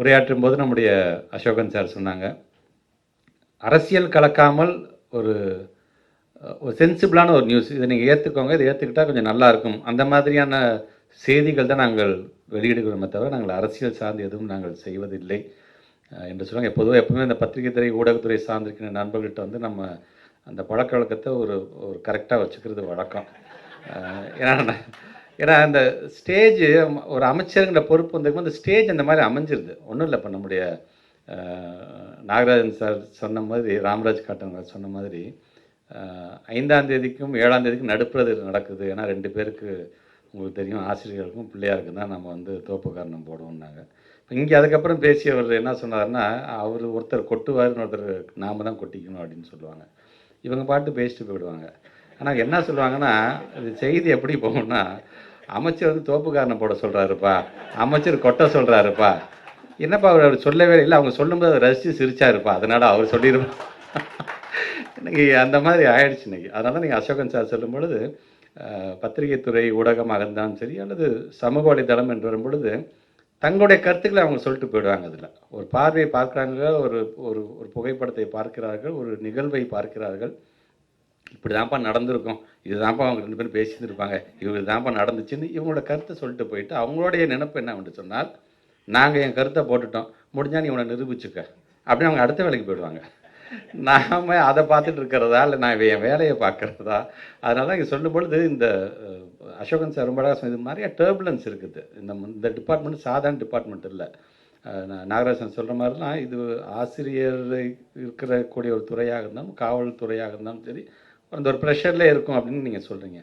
உரையாற்றும் போது நம்முடைய அசோகன் சார் சொன்னாங்க அரசியல் கலக்காமல் ஒரு ஒரு சென்சிபிளான ஒரு நியூஸ் இதை நீங்கள் ஏற்றுக்கோங்க இதை ஏற்றுக்கிட்டா கொஞ்சம் நல்லா இருக்கும். அந்த மாதிரியான செய்திகள் தான் நாங்கள் வெளியிடுகிறோமே தவிர நாங்கள் அரசியல் சார்ந்து எதுவும் நாங்கள் செய்வதில்லை என்று சொல்லுவாங்க பொதுவாக எப்பவுமே இந்த பத்திரிகை துறை ஊடகத்துறை சார்ந்திருக்கிற நண்பர்கள்ட்ட வந்து நம்ம அந்த பழக்க வழக்கத்தை ஒரு ஒரு கரெக்டாக வச்சுக்கிறது வழக்கம். ஏன்னா ஏன்னா அந்த ஸ்டேஜ் ஒரு அமைச்சருங்கிற பொறுப்பு வந்திருக்கும் அந்த ஸ்டேஜ் அந்த மாதிரி அமைஞ்சிருது. ஒன்றும் இல்லை இப்போ நம்முடைய நாகராஜன் சார் சொன்ன மாதிரி ராமராஜ் காட்டன் சொன்ன மாதிரி ஐந்தாம் தேதிக்கும் ஏழாம் தேதிக்கும் நடுப்புறது நடக்குது. ஏன்னா ரெண்டு பேருக்கு உங்களுக்கு தெரியும் ஆசிரியர்களுக்கும் பிள்ளையாருக்கும் தான் நம்ம வந்து தோப்பு காரணம் போடுவோம்னாங்க. இப்போ இங்கே அதுக்கப்புறம் பேசியவர் என்ன சொன்னார்னா அவர் ஒருத்தர் கொட்டுவார்னு ஒருத்தர் நாம தான் கொட்டிக்கணும் அப்படின்னு சொல்லுவாங்க. இவங்க பாட்டு பேசிட்டு போயிடுவாங்க. ஆனால் என்ன சொல்லுவாங்கன்னா இது செய்தி எப்படி போகும்னா அமைச்சர் வந்து தோப்புக்காரனை போட சொல்கிறாருப்பா அமைச்சர் கொட்ட சொல்கிறாருப்பா என்னப்பா அவர் அவர் சொல்லவே இல்லை. அவங்க சொல்லும்போது அதை ரசித்து சிரிச்சாருப்பா. அதனால் அவர் சொல்லிடுவோம் இன்னைக்கு அந்த மாதிரி ஆயிடுச்சு இன்னைக்கு. அதனால தான் நீங்கள் அசோகன் சார் சொல்லும் பொழுது அஹ், பத்திரிகை துறை ஊடகமாக இருந்தாலும் சரி அல்லது சமூக வலைதளம் என்று வரும் பொழுது தங்களுடைய கருத்துக்களை அவங்க சொல்லிட்டு போயிடுவாங்க அதில். ஒரு பார்வையை பார்க்குறாங்க ஒரு ஒரு ஒரு புகைப்படத்தை பார்க்கிறார்கள் ஒரு நிகழ்வை பார்க்கிறார்கள். இப்படி தான்ப்பா நடந்திருக்கும். இதுதான்ப்பா அவங்க ரெண்டு பேரும் பேசிட்டு இருப்பாங்க இவங்க தான்ப்பா நடந்துச்சுன்னு இவங்களோட கருத்தை சொல்லிட்டு போயிட்டு அவங்களுடைய நினைப்பு என்ன என்று சொன்னால் நாங்கள் என் கருத்தை போட்டுட்டோம். முடிஞ்சால் நீ உன்னை நிரூபிச்சுக்க. அப்படின்னு அவங்க அடுத்த வேலைக்கு போயிடுவாங்க. நாம் அதை பார்த்துட்டு இருக்கிறதா? இல்லை நான் என் வேலையை பார்க்குறதா? அதனால தான் இங்கே சொல்லும் பொழுது இந்த அசோகன் சார் ரொம்ப அழகாக இது நிறைய டேர்புலன்ஸ் இருக்குது. இந்த இந்த டிபார்ட்மெண்ட் சாதாரண டிபார்ட்மெண்ட் இல்லை. நாகராஜன் சொல்கிற மாதிரிலாம் இது ஆசிரியர் இருக்கிற கூடிய ஒரு துறையாக இருந்தாலும் காவல்துறையாக இருந்தாலும் சரி அந்த ஒரு ப்ரெஷரில் இருக்கும் அப்படின்னு நீங்கள் சொல்கிறீங்க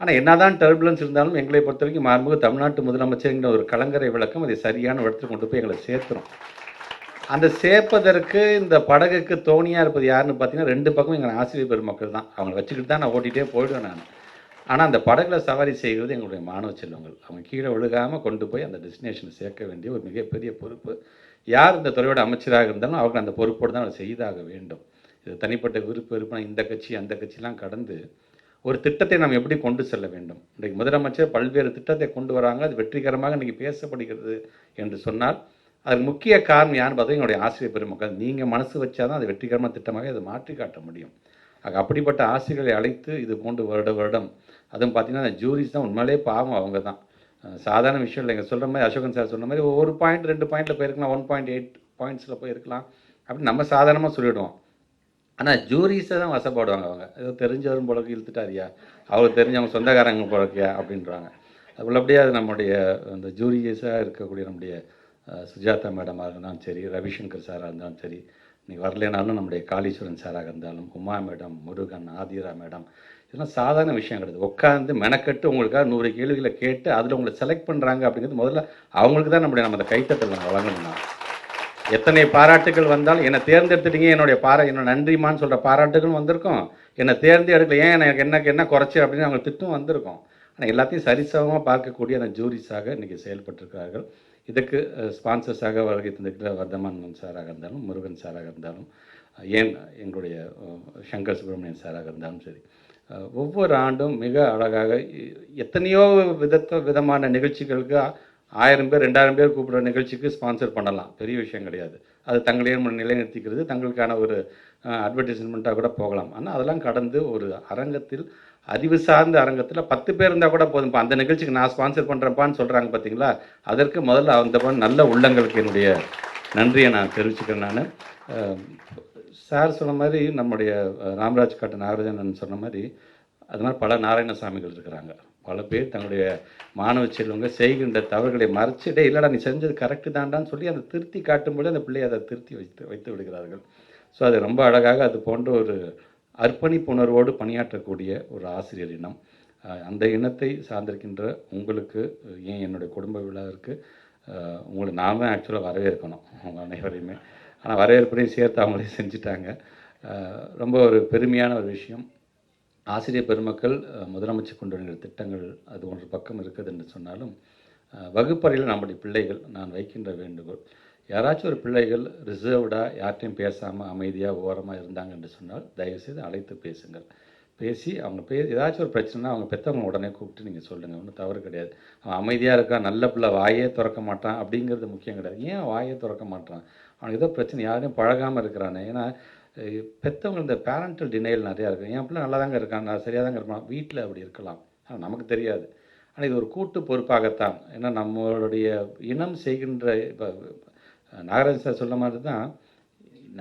ஆனால் என்னதான் டர்புலன்ஸ் இருந்தாலும் எங்களை பொறுத்த வரைக்கும் மாண்புமிகு தமிழ்நாட்டு முதலமைச்சருங்கிற ஒரு கலங்கரை விளக்கம் அதை சரியான இடத்துல கொண்டு போய் எங்களை சேர்த்துரும். அந்த சேர்ப்பதற்கு இந்த படகுக்கு தோணியாக இருப்பது யாருன்னு பார்த்தீங்கன்னா ரெண்டு பக்கம் எங்கள் ஆசிரியர் பெருமக்கள் தான். அவங்களை வச்சுக்கிட்டு தான் நான் ஓட்டிகிட்டே போயிடுவேன் நான். ஆனால் அந்த படகுல சவாரி செய்கிறது எங்களுடைய மாணவ செல்வங்கள். அவங்க கீழே விழுகாமல் கொண்டு போய் அந்த டெஸ்டினேஷனை சேர்க்க வேண்டிய ஒரு மிகப்பெரிய பொறுப்பு. யார் இந்த துறையோட அமைச்சராக இருந்தாலும் அவர்கள் அந்த பொறுப்போடு தான் அவர் செய்தாக வேண்டும். இது தனிப்பட்ட விருப்ப விருப்பம் இந்த கட்சி அந்த கட்சிலாம் கடந்து ஒரு திட்டத்தை நாம் எப்படி கொண்டு செல்ல வேண்டும்? இன்றைக்கு முதலமைச்சர் பல்வேறு திட்டத்தை கொண்டு வராங்க. அது வெற்றிகரமாக இன்றைக்கி பேசப்படுகிறது என்று சொன்னால் அதுக்கு முக்கிய காரணம் யாருன்னு பார்த்தா என்னுடைய ஆசிரியர் பெருமக்கள். நீங்கள் மனசு வச்சாதான் அது வெற்றிகரமான திட்டமாக அதை மாற்றி காட்ட முடியும். ஆக அப்படிப்பட்ட ஆசிரியர்களை அழைத்து இது போன்று வருட வருடம் அதுவும் பார்த்தீங்கன்னா அந்த ஜூரிஸ் தான் உண்மையிலே பாவம் அவங்க தான். சாதாரண விஷயம் இல்லை. இங்கே சொல்கிற மாதிரி அசோகன் சார் சொன்ன மாதிரி ஒரு பாயிண்ட் ரெண்டு பாயிண்ட்டில் போயிருக்கலாம். ஒன் பாயிண்ட் எயிட் பாயிண்ட்ஸில் போயிருக்கலாம். அப்படின்னு நம்ம சாதாரணமாக சொல்லிவிடுவோம் ஆனால் ஜூரிஸை தான் வசப்படுவாங்க அவங்க. ஏதோ தெரிஞ்சவரும் போலக்கு இழுத்துட்டாரியா. அவருக்கு தெரிஞ்சவங்க சொந்தக்காரங்க போலக்கியா அப்படின்றாங்க. அது உள்ளபடியே அது நம்முடைய அந்த ஜூரியஸாக இருக்கக்கூடிய நம்முடைய சுஜாதா மேடமாக இருந்தாலும் சரி ரவிசங்கர் சாராக இருந்தாலும் சரி நீ வரலனாலும் நம்முடைய காளீஸ்வரன் சாராக இருந்தாலும் உமா மேடம் முருகன் ஆதிரா மேடம் இதெல்லாம் சாதாரண விஷயம் கிடையாது. உட்காந்து மெனக்கட்டு உங்களுக்காக நூறு கேள்விகளை கேட்டு அதில் உங்களை செலக்ட் பண்ணுறாங்க அப்படிங்கிறது முதல்ல அவங்களுக்கு தான் நம்முடைய நம்ம அந்த கைத்தட்டல் நம்ம வழங்கணும்? எத்தனை பாராட்டுகள் வந்தாலும் என்னை தேர்ந்தெடுத்துட்டீங்க என்னுடைய பாரா என்னோட நன்றிமான்னு சொல்கிற பாராட்டுகளும் வந்திருக்கும். என்னை தேர்ந்தெடுக்கல ஏன் எனக்கு என்ன என்ன குறைச்சி அப்படின்னு அவங்க திட்டம் வந்திருக்கும். ஆனால் எல்லாத்தையும் சரிசமமாக பார்க்கக்கூடிய அந்த ஜூரிஸாக இன்றைக்கி செயல்பட்டிருக்கிறார்கள். இதுக்கு ஸ்பான்சர்ஸாக வருகை தந்திருக்கிற வர்தமான் சாராக இருந்தாலும் முருகன் சாராக இருந்தாலும் ஏன் எங்களுடைய சங்கர் சுப்பிரமணியன் சாராக இருந்தாலும் சரி ஒவ்வொரு ஆண்டும் மிக அழகாக எத்தனையோ விதத்த விதமான நிகழ்ச்சிகளுக்கு ஆயிரம் பேர் ரெண்டாயிரம் பேர் கூப்பிடுற நிகழ்ச்சிக்கு ஸ்பான்சர் பண்ணலாம். பெரிய விஷயம் கிடையாது. அது தங்களையும் நிலைநிறுத்திக்கிறது. தங்களுக்கான ஒரு அட்வர்டைஸ்மெண்ட்டாக கூட போகலாம். ஆனால் அதெல்லாம் கடந்து ஒரு அரங்கத்தில் அறிவு சார்ந்த அரங்கத்தில் பத்து பேர் இருந்தால் கூட போதும்ப்பா அந்த நிகழ்ச்சிக்கு நான் ஸ்பான்சர் பண்ணுறேன்ப்பான்னு சொல்கிறாங்க பார்த்தீங்களா அதற்கு முதல்ல அந்த நல்ல உள்ளங்களுக்கு என்னுடைய நன்றியை நான் தெரிவிச்சுக்கிறேன் நான். சார் சொன்ன மாதிரி நம்முடைய ராமராஜ் காட்டு நாகராஜன் சொன்ன மாதிரி அது மாதிரி பல நாராயணசாமிகள் இருக்கிறாங்க. பல பேர் தங்களுடைய மாணவ செல்வங்க செய்கின்ற தவறுகளை மறைச்சிட்டே இல்லைடா நீ செஞ்சது கரெக்டு தாண்டான்னு சொல்லி அதை திருத்தி காட்டும்போது அந்த பிள்ளையை அதை திருத்தி வைத்து வைத்து விடுகிறார்கள். ஸோ அது ரொம்ப அழகாக அது போன்ற ஒரு அர்ப்பணிப்புணர்வோடு பணியாற்றக்கூடிய ஒரு ஆசிரியர் இனம். அந்த இனத்தை சார்ந்திருக்கின்ற உங்களுக்கு ஏன் என்னுடைய குடும்ப விழாவிற்கு உங்களை நாம ஆக்சுவலாக வரவேற்கணும் அவங்க அனைவரையுமே. ஆனால் வரவேற்பையும் சேர்த்து அவங்களே செஞ்சுட்டாங்க. ரொம்ப ஒரு பெருமையான ஒரு விஷயம். ஆசிரியர் பெருமக்கள் முதலமைச்சர் கொண்டு வருகிற திட்டங்கள் அது ஒன்று பக்கம் இருக்குது என்று சொன்னாலும் வகுப்பறையில் நம்முடைய பிள்ளைகள் நான் வைக்கின்ற வேண்டுகோள் யாராச்சும் ஒரு பிள்ளைகள் ரிசர்வ்டாக யார்ட்டையும் பேசாமல் அமைதியாக ஓரமாக இருந்தாங்க என்று சொன்னால் தயவுசெய்து அழைத்து பேசுங்கள். பேசி அவங்க பே ஏதாச்சும் ஒரு பிரச்சனைனா அவங்க பெற்றவங்க உடனே கூப்பிட்டு நீங்கள் சொல்லுங்கள் ஒன்றும் தவறு கிடையாது. அவன் அமைதியாக இருக்கான் நல்ல பிள்ளை வாயே திறக்க மாட்டான் அப்படிங்கிறது முக்கியம் கிடையாது. ஏன் வாயே திறக்க மாட்டான்? அவனுக்கு ஏதோ பிரச்சனை யாரையும் பழகாமல் இருக்கிறானே. ஏன்னா பெற்றவங்க இந்த பேரண்டல் டினைல் நிறையா இருக்குது என் பிள்ளை நல்லா தாங்க இருக்கான் நான் சரியாக தாங்க இருப்பான். வீட்டில் அப்படி இருக்கலாம். ஆனால் நமக்கு தெரியாது. ஆனால் இது ஒரு கூட்டு பொறுப்பாகத்தான். ஏன்னா நம்மளுடைய இனம் செய்கின்ற இப்போ நாகராஜ் சார் சொன்ன மாதிரி தான்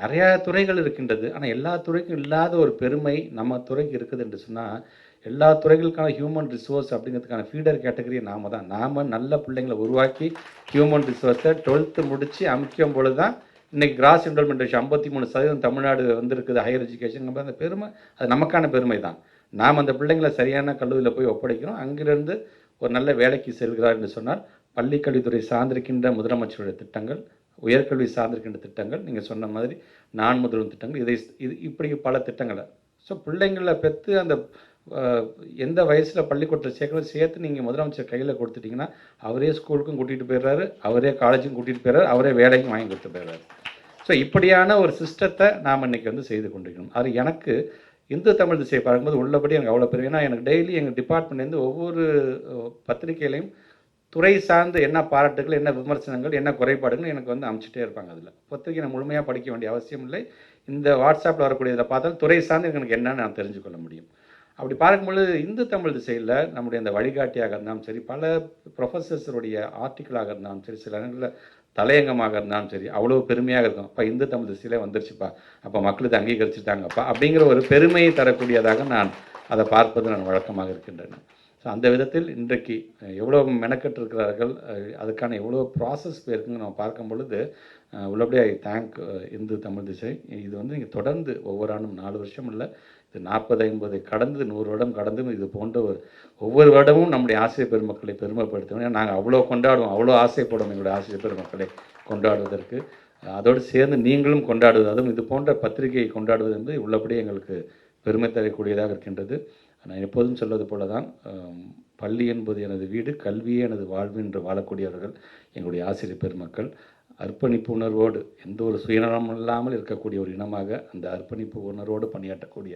நிறையா துறைகள் இருக்கின்றது. ஆனால் எல்லா துறைக்கும் இல்லாத ஒரு பெருமை நம்ம துறைக்கு இருக்குது என்று சொன்னால் எல்லா துறைகளுக்கான ஹியூமன் ரிசோர்ஸ் அப்படிங்கிறதுக்கான ஃபீடர் கேட்டகரி நாம தான். நாம் நல்ல பிள்ளைங்களை உருவாக்கி ஹியூமன் ரிசோர்ஸை டுவெல்த்து முடித்து அமைக்கும் பொழுது தான் இன்றைக்கி கிராஸ் என்ரோல்மெண்ட் ரேஷியோ ஐம்பத்தி மூணு சதவீதம் தமிழ்நாடு வந்திருக்குது ஹையர் எஜுகேஷன் அந்த பெருமை அது நமக்கான பெருமை தான் நாம் அந்த பிள்ளைங்களை சரியான கல்லூரியில் போய் ஒப்படைக்கிறோம். அங்கிருந்து ஒரு நல்ல வேலைக்கு செல்கிறார் என்று சொன்னால் பள்ளிக்கல்வித்துறை சார்ந்திருக்கின்ற முதலமைச்சருடைய திட்டங்கள் உயர்கல்வி சார்ந்திருக்கின்ற திட்டங்கள் நீங்கள் சொன்ன மாதிரி நான் முதல்வன் திட்டங்கள் இதை இது இப்படி பல திட்டங்களை. ஸோ பிள்ளைங்களை பெற்று அந்த எந்த வயசில் பள்ளிக்கூடத்தில் சேர்க்கணும் சேர்த்து நீங்கள் முதலமைச்சர் கையில் கொடுத்துட்டிங்கன்னா அவரே ஸ்கூலுக்கும் கூட்டிகிட்டு போயிடுறாரு அவரே காலேஜுக்கும் கூட்டிகிட்டு போயிடுறாரு அவரே வேலைக்கும் வாங்கி கொடுத்து போயிடுறாரு. ஸோ இப்படியான ஒரு சிஸ்டத்தை நாம் இன்னைக்கு வந்து செய்து கொண்டிருக்கணும். அது எனக்கு இந்து தமிழ் திசையை பார்க்கும்போது உள்ளபடி எனக்கு அவ்வளோ பெரிய ஏன்னா எனக்கு டெய்லி எங்கள் டிபார்ட்மெண்ட்லேருந்து ஒவ்வொரு பத்திரிகையிலையும் பத்திரிக்கையிலையும் துறை சார்ந்து என்ன பாராட்டுகள் என்ன விமர்சனங்கள் என்ன குறைபாடுகள் எனக்கு வந்து அமைச்சிட்டே இருப்பாங்க அதில். பத்திரிக்கை நான் முழுமையாக படிக்க வேண்டிய அவசியம் இல்லை. இந்த வாட்ஸ்அப்பில் வரக்கூடியதில் பார்த்தால் துறை சார்ந்து எனக்கு என்னன்னு நான் தெரிஞ்சுக்கொள்ள முடியும். அப்படி பார்க்கும்பொழுது இந்து தமிழ் திசையில் நம்முடைய இந்த வழிகாட்டியாக இருந்தாலும் சரி பல ப்ரொஃபஸர்ஸருடைய ஆர்டிக்கலாக இருந்தாலும் சரி சில நேரங்களில் தலையங்கமாக இருந்தாலும் சரி அவ்வளோ பெருமையாக இருக்கும். அப்போ இந்து தமிழ் திசையிலே வந்துருச்சுப்பா. அப்போ மக்களுக்கு அங்கீகரிச்சுட்டாங்கப்பா. அப்படிங்கிற ஒரு பெருமையை தரக்கூடியதாக நான் அதை பார்ப்பது நான் வழக்கமாக இருக்கின்றன. ஸோ அந்த விதத்தில் இன்றைக்கு எவ்வளோ மெனக்கெட்டு இருக்கிறார்கள் அதுக்கான எவ்வளோ ப்ராசஸ் இருக்குன்னு நம்ம பார்க்கும் பொழுது உள்ளபடியே ஐ தேங்க் இந்து தமிழ் திசை இது வந்து நீங்கள் தொடர்ந்து ஒவ்வொரு ஆண்டும் நாலு வருஷம் இல்லை இது நாற்பது ஐம்பது கடந்து நூறு வருடம் கடந்தும் இது போன்ற ஒரு ஒவ்வொரு வருடமும் நம்முடைய ஆசிரியர் பெருமக்களை பெருமைப்படுத்தணும் ஏன்னா நாங்கள் அவ்வளோ கொண்டாடுவோம் அவ்வளோ ஆசைப்படுவோம் எங்களுடைய ஆசிரியர் பெருமக்களை கொண்டாடுவதற்கு. அதோடு சேர்ந்து நீங்களும் கொண்டாடுவது அதுவும் இது போன்ற பத்திரிகையை கொண்டாடுவது என்பது உள்ளபடியே எங்களுக்கு பெருமை தரக்கூடியதாக இருக்கின்றது. நான் எப்போதும் சொல்வது போல தான் பள்ளி என்பது எனது வீடு கல்வியே எனது வாழ்வு என்று வாழக்கூடியவர்கள் எங்களுடைய ஆசிரியர் பெருமக்கள். அர்ப்பணிப்பு உணர்வோடு எந்த ஒரு சுயநலம் இல்லாமல் இருக்கக்கூடிய ஒரு இனமாக அந்த அர்ப்பணிப்பு உணர்வோடு பணியாற்றக்கூடிய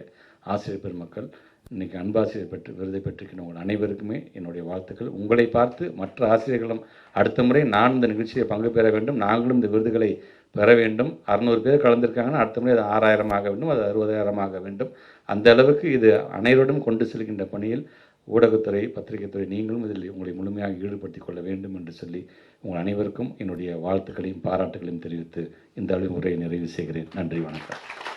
ஆசிரியர் பெருமக்கள் இன்னைக்கு அன்பாசிரியர் பெற்று விருதை பெற்றிருக்கிற உங்கள் அனைவருக்குமே என்னுடைய வாழ்த்துக்கள். உங்களை பார்த்து மற்ற ஆசிரியர்களும் அடுத்த முறை நான் இந்த நிகழ்ச்சியில் பங்கு பெற வேண்டும் நாங்களும் இந்த விருதுகளை பெற வேண்டும். அறநூறு பேர் கலந்திருக்காங்கன்னா அடுத்த முறை அது ஆறாயிரம் ஆக வேண்டும் அது அறுபதாயிரம் ஆக வேண்டும். அந்த அளவுக்கு இது அனைவரிடம் கொண்டு செல்கின்ற பணியில் ஊடகத்துறை பத்திரிகைத்துறை நீங்களும் இதில் உங்களை முழுமையாக ஈடுபடுத்திக் கொள்ள வேண்டும் என்று சொல்லி உங்கள் அனைவருக்கும் என்னுடைய வாழ்த்துக்களையும் பாராட்டுகளையும் தெரிவித்து இந்த அளவு உரையை நிறைவு செய்கிறேன். நன்றி வணக்கம்.